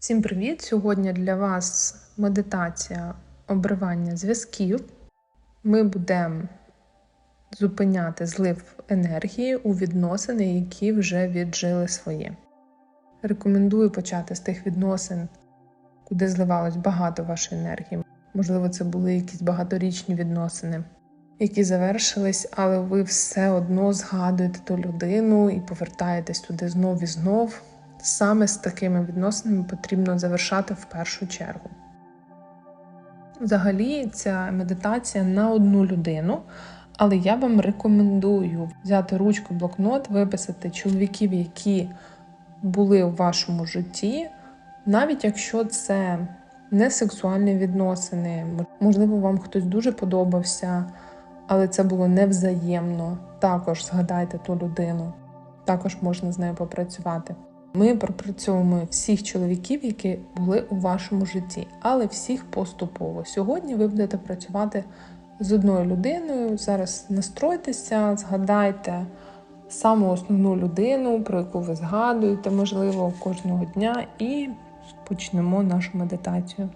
Всім привіт! Сьогодні для вас медитація обривання зв'язків. Ми будемо зупиняти злив енергії у відносини, які вже віджили своє. Рекомендую почати з тих відносин, куди зливалось багато вашої енергії. Можливо, це були якісь багаторічні відносини, які завершились, але ви все одно згадуєте ту людину і повертаєтесь туди знов і знов. Саме з такими відносинами потрібно завершати в першу чергу. Взагалі, ця медитація на одну людину, але я вам рекомендую взяти ручку, блокнот, виписати чоловіків, які були у вашому житті, навіть якщо це не сексуальні відносини, можливо, вам хтось дуже подобався, але це було невзаємно. Також згадайте ту людину, також можна з нею попрацювати. Ми пропрацьовуємо всіх чоловіків, які були у вашому житті, але всіх поступово. Сьогодні ви будете працювати з одною людиною. Зараз настройтеся, згадайте саму основну людину, про яку ви згадуєте, можливо, кожного дня, і почнемо нашу медитацію.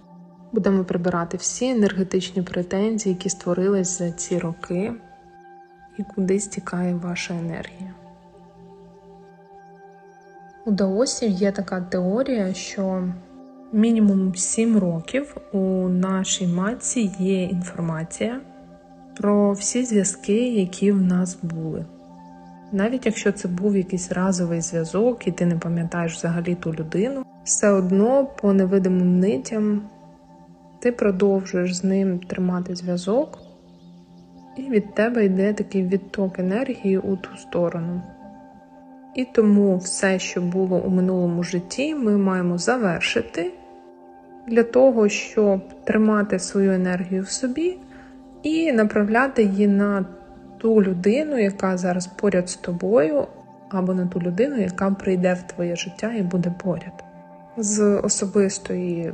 Будемо прибирати всі енергетичні претензії, які створились за ці роки, і куди стікає ваша енергія. У даосів є така теорія, що мінімум 7 років у нашій матці є інформація про всі зв'язки, які в нас були. Навіть якщо це був якийсь разовий зв'язок, і ти не пам'ятаєш взагалі ту людину, все одно по невидимим нитям ти продовжуєш з ним тримати зв'язок, і від тебе йде такий відток енергії у ту сторону. І тому все, що було у минулому житті, ми маємо завершити для того, щоб тримати свою енергію в собі і направляти її на ту людину, яка зараз поряд з тобою, або на ту людину, яка прийде в твоє життя і буде поряд. З особистої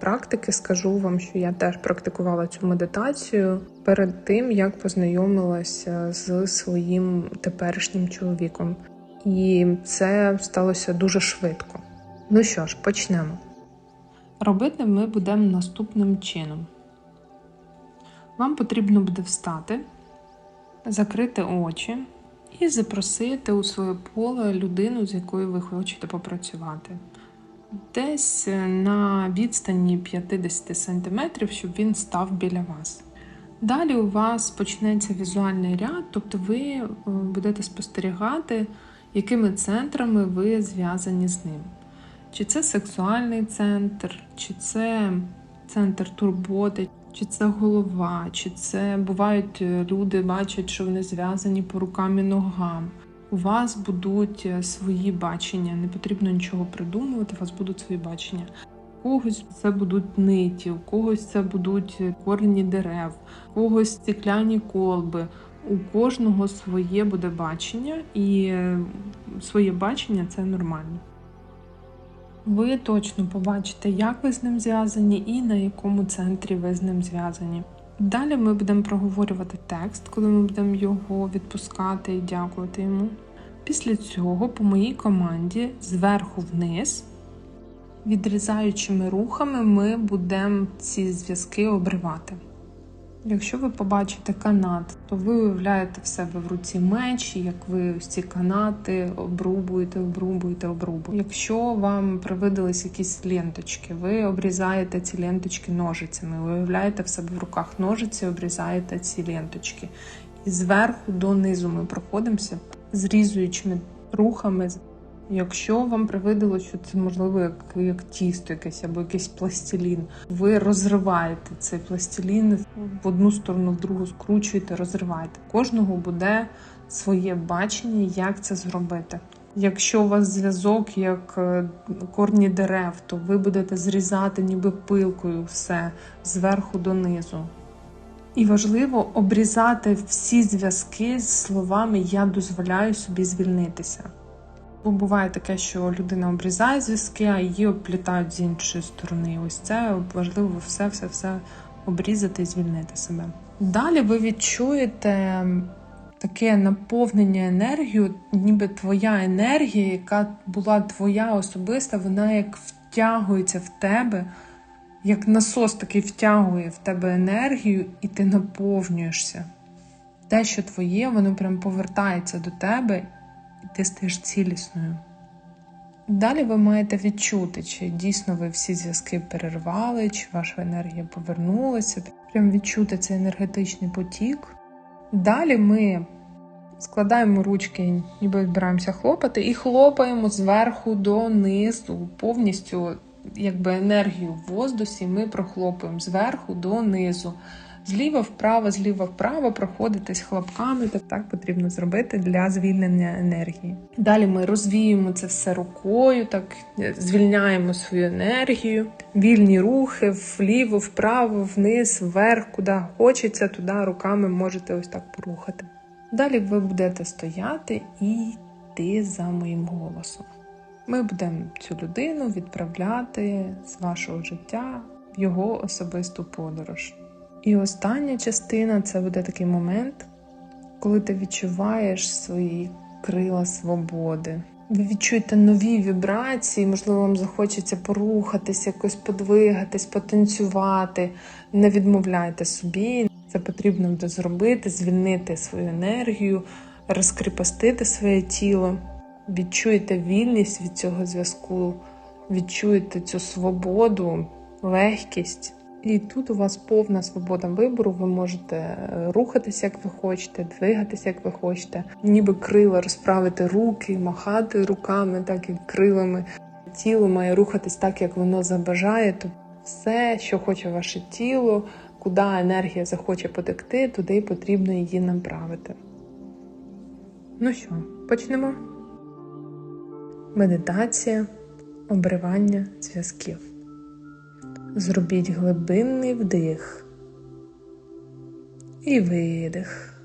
практики скажу вам, що я теж практикувала цю медитацію перед тим, як познайомилася з своїм теперішнім чоловіком. І це сталося дуже швидко. Ну що ж, почнемо. Робити ми будемо наступним чином. Вам потрібно буде встати, закрити очі і запросити у своє поле людину, з якою ви хочете попрацювати. Десь на відстані 50 см, щоб він став біля вас. Далі у вас почнеться візуальний ряд, тобто ви будете спостерігати якими центрами ви зв'язані з ним. Чи це сексуальний центр, чи це центр турботи, чи це голова, чи це бувають люди, бачать, що вони зв'язані по рукам і ногам. У вас будуть свої бачення, не потрібно нічого придумувати, у вас будуть свої бачення. У когось це будуть ниті, у когось це будуть корені дерев, у когось стекляні колби. У кожного своє буде бачення, і своє бачення це нормально. Ви точно побачите, як ви з ним зв'язані і на якому центрі ви з ним зв'язані. Далі ми будемо проговорювати текст, коли ми будемо його відпускати і дякувати йому. Після цього, по моїй команді, зверху вниз, відрізаючими рухами, ми будемо ці зв'язки обривати. Якщо ви побачите канат, то ви уявляєте в себе в руці меч, як ви ось ці канати обрубуєте, обрубуєте, обрубуєте. Якщо вам привидались якісь ленточки, ви обрізаєте ці ленточки ножицями, уявляєте в себе в руках ножиці, обрізаєте ці ленточки. І зверху донизу ми проходимося зрізуючими рухами. Якщо вам привиділо, що це можливо як як тісто якесь або якийсь пластилін, ви розриваєте цей пластилін в одну сторону, в другу скручуєте, розриваєте. Кожного буде своє бачення, як це зробити. Якщо у вас зв'язок як корні дерев, то ви будете зрізати ніби пилкою все зверху донизу. І важливо обрізати всі зв'язки з словами Я дозволяю собі звільнитися. Бо буває таке, що людина обрізає зв'язки, а її оплітають з іншої сторони. Ось це важливо все-все-все обрізати і звільнити себе. Далі ви відчуєте таке наповнення енергію, ніби твоя енергія, яка була твоя особиста, вона як втягується в тебе, як насос такий втягує в тебе енергію, і ти наповнюєшся. Те, що твоє, воно прям повертається до тебе, і ти стаєш цілісною. Далі ви маєте відчути, чи дійсно ви всі зв'язки перервали, чи ваша енергія повернулася. Прям відчути цей енергетичний потік. Далі ми складаємо ручки, ніби збираємося хлопати, і хлопаємо зверху донизу, повністю якби енергію в воздусі ми прохлопуємо зверху донизу. Зліва вправо, зліва вправо проходитесь хлопками. Так, так потрібно зробити для звільнення енергії. Далі ми розвіємо це все рукою, так звільняємо свою енергію, вільні рухи вліво, вправо, вниз, вверх, куди хочеться, туди руками можете ось так порухати. Далі ви будете стояти і йти за моїм голосом. Ми будемо цю людину відправляти з вашого життя в його особисту подорож. І остання частина це буде такий момент, коли ти відчуваєш свої крила свободи. Ви відчуєте нові вібрації, можливо, вам захочеться порухатись, якось подвигатись, потанцювати. Не відмовляйте собі. Це потрібно буде зробити, звільнити свою енергію, розкріпостити своє тіло. Відчуєте вільність від цього зв'язку, відчуєте цю свободу, легкість. І тут у вас повна свобода вибору. Ви можете е, рухатися, як ви хочете, двигатися, як ви хочете, ніби крила розправити руки, махати руками, так і крилами. Тіло має рухатись так, як воно забажає. То все, що хоче ваше тіло, куди енергія захоче потекти, туди потрібно її направити. Ну що, почнемо? Медитація, обривання зв'язків. Зробіть глибинний вдих і видих.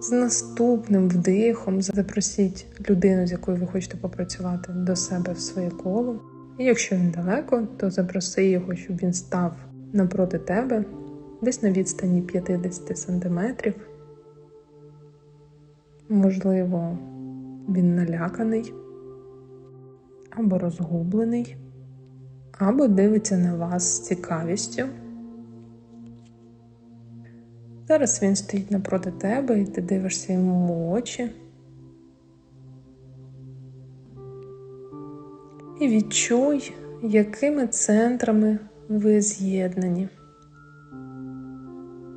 З наступним вдихом запросіть людину, з якою ви хочете попрацювати, до себе в своє коло. І якщо він далеко, то запроси його, щоб він став напроти тебе, десь на відстані 50 см. Можливо, він наляканий або розгублений або дивиться на вас з цікавістю. Зараз він стоїть напроти тебе і ти дивишся йому в очі. І відчуй, якими центрами ви з'єднані.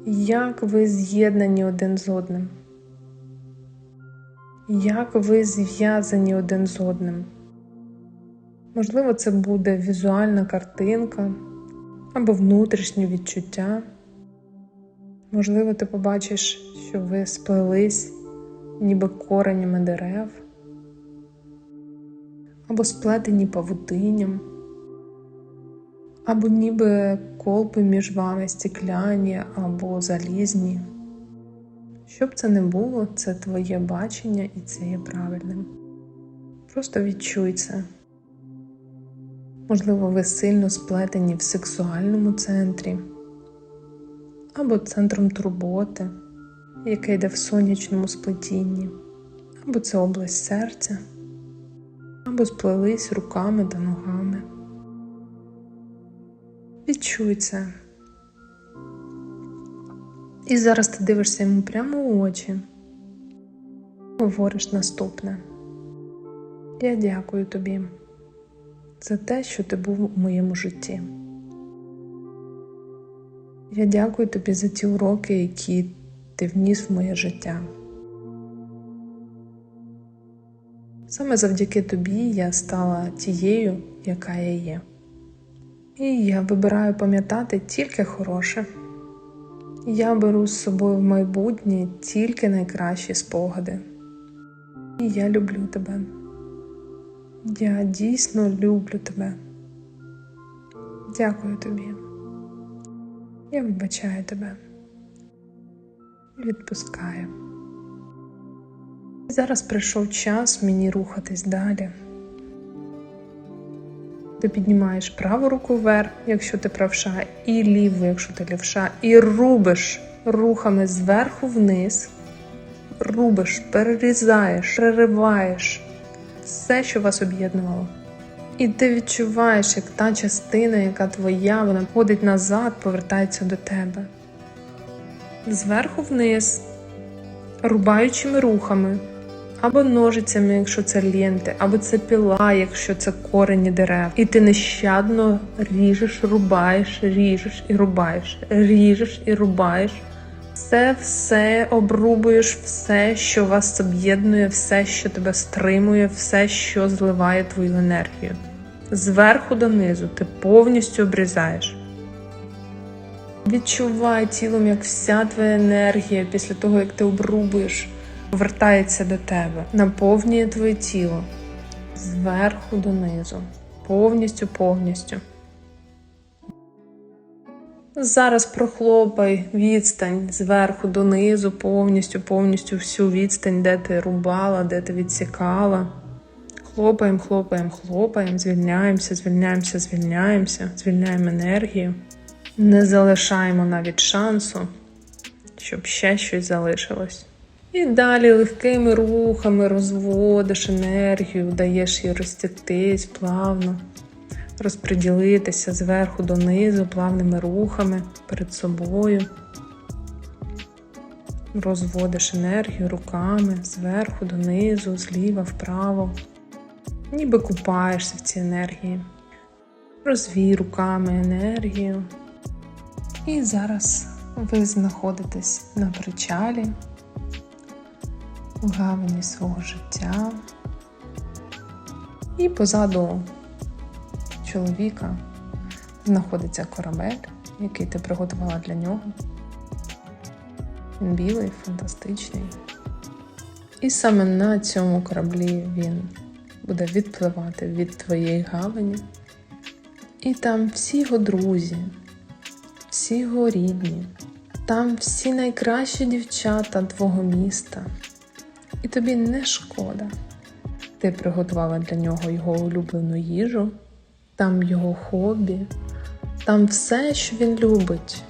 Як ви з'єднані один з одним? Як ви зв'язані один з одним? Можливо, це буде візуальна картинка або внутрішнє відчуття. Можливо, ти побачиш, що ви сплелись ніби коренями дерев, або сплетені павутинням, або ніби колби між вами стікляні або залізні. Щоб це не було, це твоє бачення і це є правильним. Просто відчуй це. Можливо, ви сильно сплетені в сексуальному центрі або центром турботи, яке йде в сонячному сплетінні, або це область серця, або сплелись руками та ногами. Відчуй це. І зараз ти дивишся йому прямо у очі, говориш наступне. Я дякую тобі за те, що ти був у моєму житті. Я дякую тобі за ті уроки, які ти вніс в моє життя. Саме завдяки тобі я стала тією, яка я є. І я вибираю пам'ятати тільки хороше. Я беру з собою в майбутнє тільки найкращі спогади. І я люблю тебе. Я дійсно люблю тебе. Дякую тобі. Я вибачаю тебе. Відпускаю. Зараз прийшов час мені рухатись далі. Ти піднімаєш праву руку вверх, якщо ти правша, і ліву, якщо ти лівша, і рубиш рухами зверху вниз, рубиш, перерізаєш, перериваєш все, що вас об'єднувало. І ти відчуваєш, як та частина, яка твоя, вона ходить назад, повертається до тебе. Зверху вниз, рубаючими рухами, або ножицями, якщо це ленти, або це піла, якщо це корені дерев. І ти нещадно ріжеш, рубаєш, ріжеш і рубаєш, ріжеш і рубаєш. Це все обрубуєш, все, що вас об'єднує, все, що тебе стримує, все, що зливає твою енергію. Зверху донизу ти повністю обрізаєш. Відчувай тілом, як вся твоя енергія після того, як ти обрубуєш, повертається до тебе, наповнює твоє тіло зверху донизу, повністю, повністю. Зараз прохлопай відстань зверху донизу, повністю, повністю всю відстань, де ти рубала, де ти відсікала. Хлопаємо, хлопаємо, хлопаємо, звільняємося, звільняємося, звільняємося, звільняємо енергію. Не залишаємо навіть шансу, щоб ще щось залишилось. І далі легкими рухами розводиш енергію, даєш їй розтіктись плавно, розподілитися зверху донизу плавними рухами перед собою. Розводиш енергію руками зверху донизу, зліва вправо, ніби купаєшся в цій енергії. Розвій руками енергію. І зараз ви знаходитесь на причалі, в гавані свого життя. І позаду чоловіка знаходиться корабель, який ти приготувала для нього. Він білий, фантастичний. І саме на цьому кораблі він буде відпливати від твоєї гавані. І там всі його друзі, всі його рідні, там всі найкращі дівчата твого міста. І тобі не шкода. Ти приготувала для нього його улюблену їжу, там його хобі, там все, що він любить.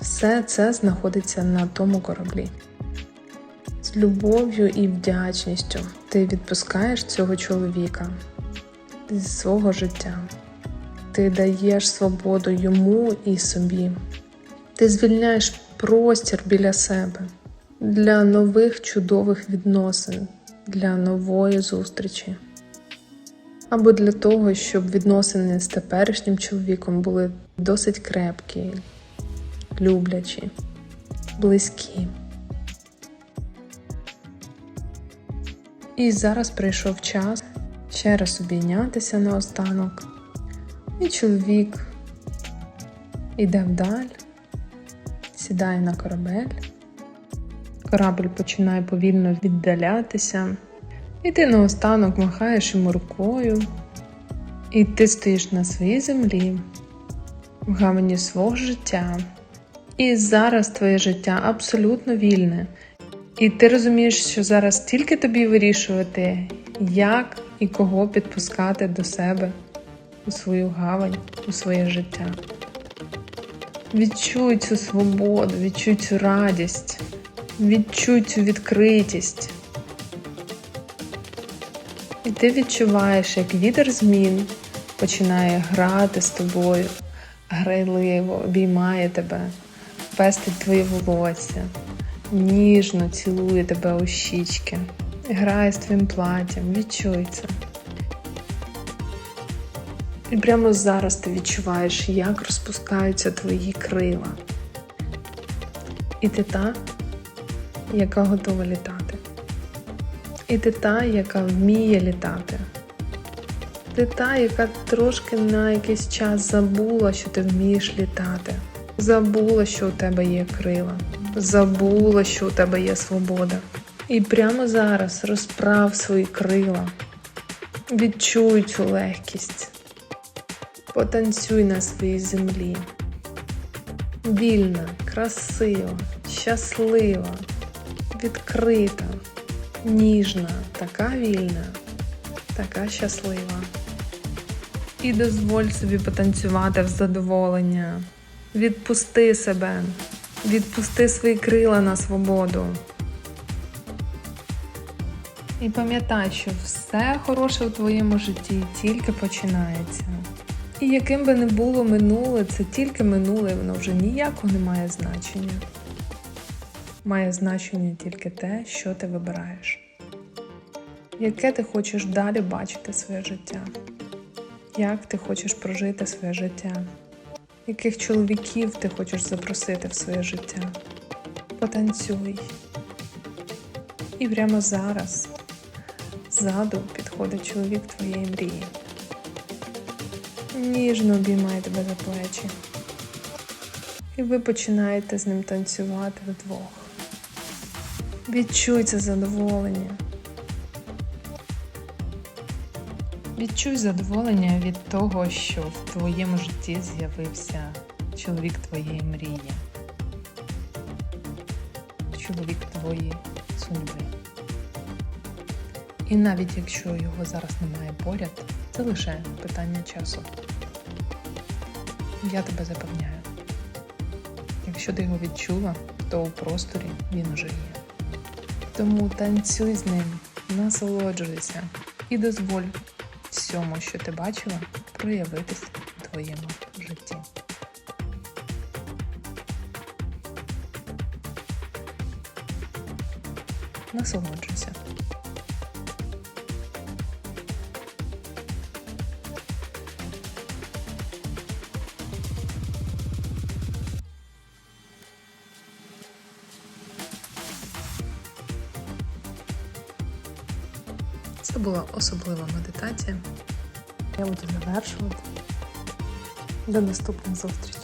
Все це знаходиться на тому кораблі. З любов'ю і вдячністю ти відпускаєш цього чоловіка зі свого життя. Ти даєш свободу йому і собі. Ти звільняєш простір біля себе для нових чудових відносин, для нової зустрічі. Або для того, щоб відносини з теперішнім чоловіком були досить крепкі, люблячі, близькі. І зараз прийшов час ще раз обійнятися наостанок. І чоловік іде вдаль, сідає на корабель. Корабль починає повільно віддалятися, і ти наостанок махаєш йому рукою, і ти стоїш на своїй землі, в гавані свого життя. І зараз твоє життя абсолютно вільне. І ти розумієш, що зараз тільки тобі вирішувати, як і кого підпускати до себе у свою гавань, у своє життя. Відчуй цю свободу, відчуй цю радість, відчуй цю відкритість. Ти відчуваєш, як вітер змін починає грати з тобою, грайливо обіймає тебе, пестить твоє волосся, ніжно цілує тебе у щічки, грає з твоїм платтям, відчуй це. І прямо зараз ти відчуваєш, як розпускаються твої крила. І ти та, яка готова літати. І ти та, яка вміє літати. Ти та, яка трошки на якийсь час забула, що ти вмієш літати. Забула, що у тебе є крила. Забула, що у тебе є свобода. І прямо зараз розправ свої крила. Відчуй цю легкість. Потанцюй на своїй землі. Вільна, красива, щаслива, відкрита, ніжна, така вільна, така щаслива. І дозволь собі потанцювати в задоволення. Відпусти себе, відпусти свої крила на свободу. І пам'ятай, що все хороше у твоєму житті тільки починається. І яким би не було минуле, це тільки минуле, воно вже ніякого не має значення. Має значення тільки те, що ти вибираєш. Яке ти хочеш далі бачити своє життя? Як ти хочеш прожити своє життя? Яких чоловіків ти хочеш запросити в своє життя? Потанцюй. І прямо зараз ззаду підходить чоловік твоєї мрії. Ніжно обіймає тебе за плечі. І ви починаєте з ним танцювати вдвох. Відчуй це задоволення. Відчуй задоволення від того, що в твоєму житті з'явився чоловік твоєї мрії. Чоловік твоєї судьби. І навіть якщо його зараз немає поряд, це лише питання часу. Я тебе запевняю. Якщо ти його відчула, то у просторі він уже є. Тому танцюй з ним, насолоджуйся і дозволь всьому, що ти бачила, проявитись у твоєму житті. Насолоджуйся. Це була особлива медитація. Я буду завершувати. До наступних зустрічей.